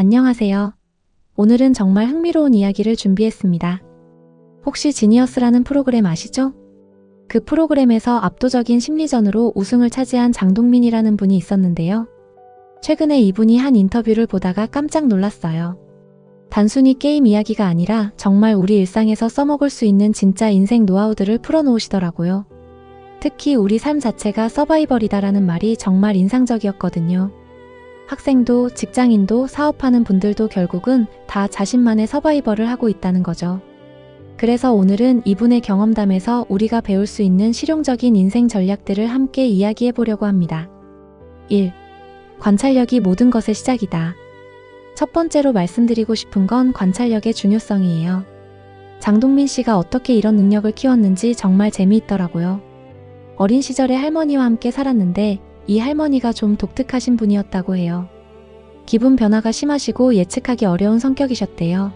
안녕하세요. 오늘은 정말 흥미로운 이야기를 준비했습니다. 혹시 지니어스라는 프로그램 아시죠? 그 프로그램에서 압도적인 심리전으로 우승을 차지한 장동민이라는 분이 있었는데요. 최근에 이분이 한 인터뷰를 보다가 깜짝 놀랐어요. 단순히 게임 이야기가 아니라 정말 우리 일상에서 써먹을 수 있는 진짜 인생 노하우들을 풀어놓으시더라고요. 특히 우리 삶 자체가 서바이벌이다라는 말이 정말 인상적이었거든요. 학생도 직장인도 사업하는 분들도 결국은 다 자신만의 서바이벌을 하고 있다는 거죠. 그래서 오늘은 이분의 경험담에서 우리가 배울 수 있는 실용적인 인생 전략들을 함께 이야기해 보려고 합니다. 1. 관찰력이 모든 것의 시작이다. 첫 번째로 말씀드리고 싶은 건 관찰력의 중요성이에요. 장동민 씨가 어떻게 이런 능력을 키웠는지 정말 재미있더라고요. 어린 시절에 할머니와 함께 살았는데 이 할머니가 좀 독특하신 분이었다고 해요. 기분 변화가 심하시고 예측하기 어려운 성격이셨대요.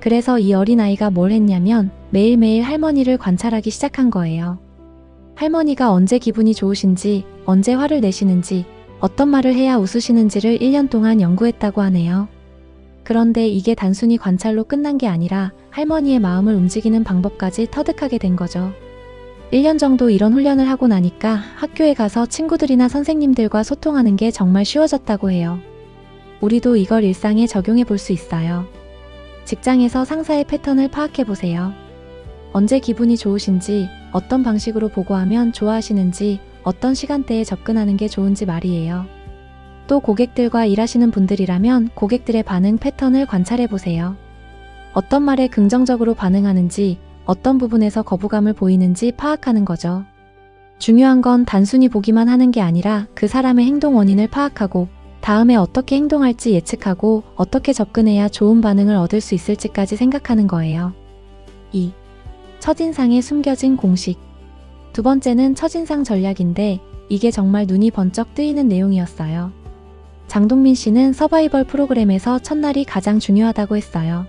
그래서 이 어린아이가 뭘 했냐면 매일매일 할머니를 관찰하기 시작한 거예요. 할머니가 언제 기분이 좋으신지, 언제 화를 내시는지, 어떤 말을 해야 웃으시는지를 1년 동안 연구했다고 하네요. 그런데 이게 단순히 관찰로 끝난 게 아니라 할머니의 마음을 움직이는 방법까지 터득하게 된 거죠. 1년 정도 이런 훈련을 하고 나니까 학교에 가서 친구들이나 선생님들과 소통하는 게 정말 쉬워졌다고 해요. 우리도 이걸 일상에 적용해 볼 수 있어요. 직장에서 상사의 패턴을 파악해 보세요. 언제 기분이 좋으신지, 어떤 방식으로 보고하면 좋아하시는지, 어떤 시간대에 접근하는 게 좋은지 말이에요. 또 고객들과 일하시는 분들이라면 고객들의 반응 패턴을 관찰해 보세요. 어떤 말에 긍정적으로 반응하는지, 어떤 부분에서 거부감을 보이는지 파악하는 거죠. 중요한 건 단순히 보기만 하는 게 아니라 그 사람의 행동 원인을 파악하고 다음에 어떻게 행동할지 예측하고 어떻게 접근해야 좋은 반응을 얻을 수 있을지까지 생각하는 거예요. 2. 첫인상에 숨겨진 공식. 두 번째는 첫인상 전략인데 이게 정말 눈이 번쩍 뜨이는 내용이었어요. 장동민 씨는 서바이벌 프로그램에서 첫날이 가장 중요하다고 했어요.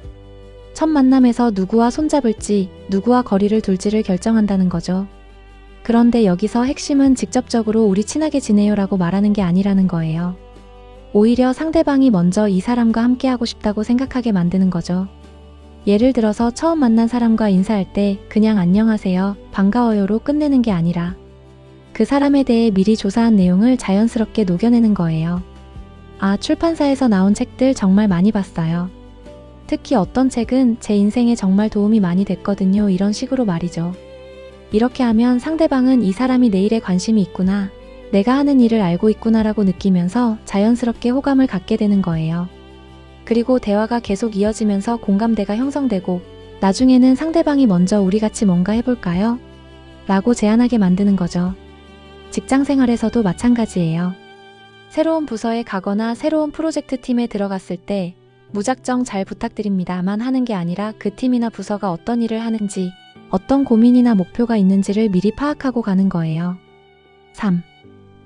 첫 만남에서 누구와 손잡을지, 누구와 거리를 둘지를 결정한다는 거죠. 그런데 여기서 핵심은 직접적으로 우리 친하게 지내요라고 말하는 게 아니라는 거예요. 오히려 상대방이 먼저 이 사람과 함께하고 싶다고 생각하게 만드는 거죠. 예를 들어서 처음 만난 사람과 인사할 때 그냥 안녕하세요, 반가워요로 끝내는 게 아니라 그 사람에 대해 미리 조사한 내용을 자연스럽게 녹여내는 거예요. 아, 출판사에서 나온 책들 정말 많이 봤어요. 특히 어떤 책은 제 인생에 정말 도움이 많이 됐거든요. 이런 식으로 말이죠. 이렇게 하면 상대방은 이 사람이 내 일에 관심이 있구나. 내가 하는 일을 알고 있구나라고 느끼면서 자연스럽게 호감을 갖게 되는 거예요. 그리고 대화가 계속 이어지면서 공감대가 형성되고 나중에는 상대방이 먼저 우리 같이 뭔가 해볼까요? 라고 제안하게 만드는 거죠. 직장 생활에서도 마찬가지예요. 새로운 부서에 가거나 새로운 프로젝트 팀에 들어갔을 때 무작정 잘 부탁드립니다만 하는 게 아니라 그 팀이나 부서가 어떤 일을 하는지, 어떤 고민이나 목표가 있는지를 미리 파악하고 가는 거예요. 3.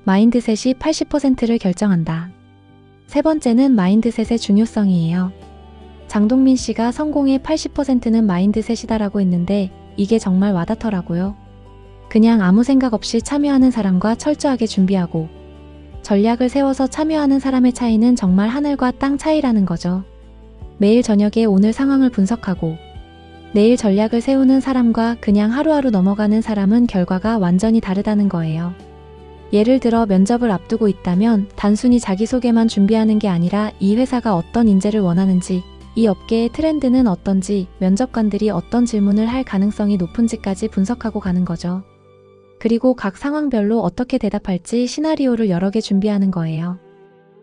마인드셋이 80%를 결정한다. 세 번째는 마인드셋의 중요성이에요. 장동민 씨가 성공의 80%는 마인드셋이다라고 했는데 이게 정말 와닿더라고요. 그냥 아무 생각 없이 참여하는 사람과 철저하게 준비하고 전략을 세워서 참여하는 사람의 차이는 정말 하늘과 땅 차이라는 거죠. 매일 저녁에 오늘 상황을 분석하고 내일 전략을 세우는 사람과 그냥 하루하루 넘어가는 사람은 결과가 완전히 다르다는 거예요. 예를 들어 면접을 앞두고 있다면 단순히 자기소개만 준비하는 게 아니라 이 회사가 어떤 인재를 원하는지, 이 업계의 트렌드는 어떤지, 면접관들이 어떤 질문을 할 가능성이 높은지까지 분석하고 가는 거죠. 그리고 각 상황별로 어떻게 대답할지 시나리오를 여러 개 준비하는 거예요.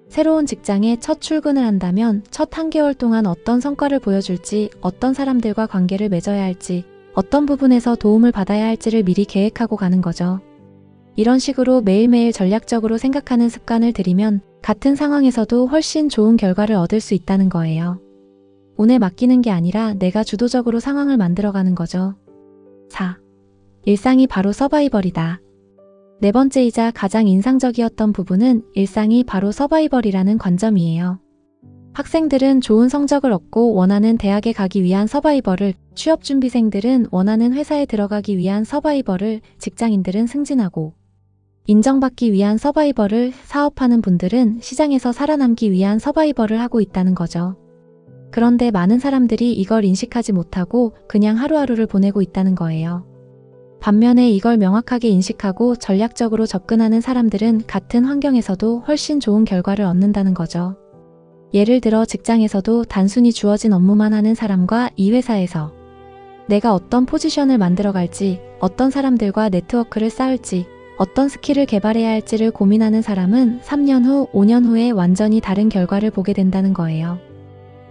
새로운 직장에 첫 출근을 한다면 첫 한 개월 동안 어떤 성과를 보여줄지, 어떤 사람들과 관계를 맺어야 할지, 어떤 부분에서 도움을 받아야 할지를 미리 계획하고 가는 거죠. 이런 식으로 매일매일 전략적으로 생각하는 습관을 들이면 같은 상황에서도 훨씬 좋은 결과를 얻을 수 있다는 거예요. 운에 맡기는 게 아니라 내가 주도적으로 상황을 만들어가는 거죠. 4. 일상이 바로 서바이벌이다. 네 번째이자 가장 인상적이었던 부분은 일상이 바로 서바이벌이라는 관점이에요. 학생들은 좋은 성적을 얻고 원하는 대학에 가기 위한 서바이벌을, 취업준비생들은 원하는 회사에 들어가기 위한 서바이벌을, 직장인들은 승진하고, 인정받기 위한 서바이벌을 사업하는 분들은 시장에서 살아남기 위한 서바이벌을 하고 있다는 거죠. 그런데 많은 사람들이 이걸 인식하지 못하고 그냥 하루하루를 보내고 있다는 거예요. 반면에 이걸 명확하게 인식하고 전략적으로 접근하는 사람들은 같은 환경에서도 훨씬 좋은 결과를 얻는다는 거죠. 예를 들어 직장에서도 단순히 주어진 업무만 하는 사람과 이 회사에서 내가 어떤 포지션을 만들어 갈지, 어떤 사람들과 네트워크를 쌓을지, 어떤 스킬을 개발해야 할지를 고민하는 사람은 3년 후, 5년 후에 완전히 다른 결과를 보게 된다는 거예요.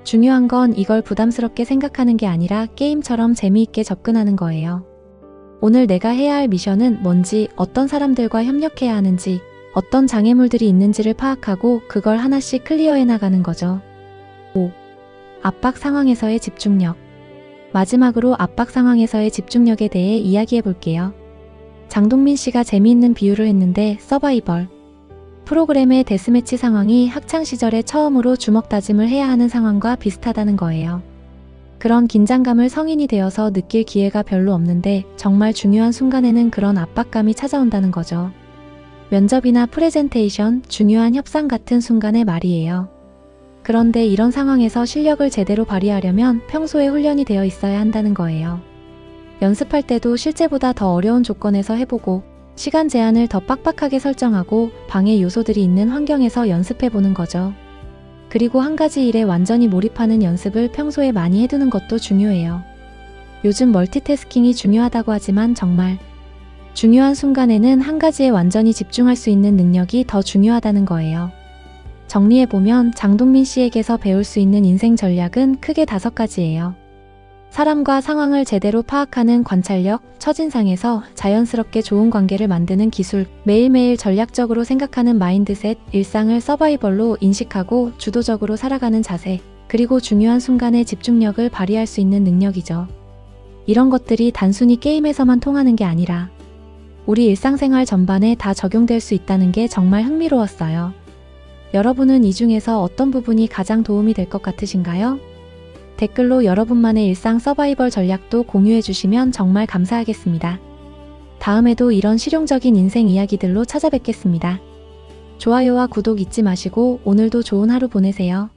중요한 건 이걸 부담스럽게 생각하는 게 아니라 게임처럼 재미있게 접근하는 거예요. 오늘 내가 해야 할 미션은 뭔지, 어떤 사람들과 협력해야 하는지, 어떤 장애물들이 있는지를 파악하고 그걸 하나씩 클리어해 나가는 거죠. 5. 압박 상황에서의 집중력. 마지막으로 압박 상황에서의 집중력에 대해 이야기해 볼게요. 장동민 씨가 재미있는 비유를 했는데 서바이벌. 프로그램의 데스매치 상황이 학창 시절에 처음으로 주먹 다짐을 해야 하는 상황과 비슷하다는 거예요. 그런 긴장감을 성인이 되어서 느낄 기회가 별로 없는데 정말 중요한 순간에는 그런 압박감이 찾아온다는 거죠. 면접이나 프레젠테이션, 중요한 협상 같은 순간의 말이에요. 그런데 이런 상황에서 실력을 제대로 발휘하려면 평소에 훈련이 되어 있어야 한다는 거예요. 연습할 때도 실제보다 더 어려운 조건에서 해보고 시간 제한을 더 빡빡하게 설정하고 방해 요소들이 있는 환경에서 연습해 보는 거죠. 그리고 한 가지 일에 완전히 몰입하는 연습을 평소에 많이 해두는 것도 중요해요. 요즘 멀티태스킹이 중요하다고 하지만 정말 중요한 순간에는 한 가지에 완전히 집중할 수 있는 능력이 더 중요하다는 거예요. 정리해보면 장동민 씨에게서 배울 수 있는 인생 전략은 크게 다섯 가지예요. 사람과 상황을 제대로 파악하는 관찰력, 첫인상에서 자연스럽게 좋은 관계를 만드는 기술, 매일매일 전략적으로 생각하는 마인드셋, 일상을 서바이벌로 인식하고 주도적으로 살아가는 자세, 그리고 중요한 순간에 집중력을 발휘할 수 있는 능력이죠. 이런 것들이 단순히 게임에서만 통하는 게 아니라 우리 일상생활 전반에 다 적용될 수 있다는 게 정말 흥미로웠어요. 여러분은 이 중에서 어떤 부분이 가장 도움이 될 것 같으신가요? 댓글로 여러분만의 일상 서바이벌 전략도 공유해 주시면 정말 감사하겠습니다. 다음에도 이런 실용적인 인생 이야기들로 찾아뵙겠습니다. 좋아요와 구독 잊지 마시고 오늘도 좋은 하루 보내세요.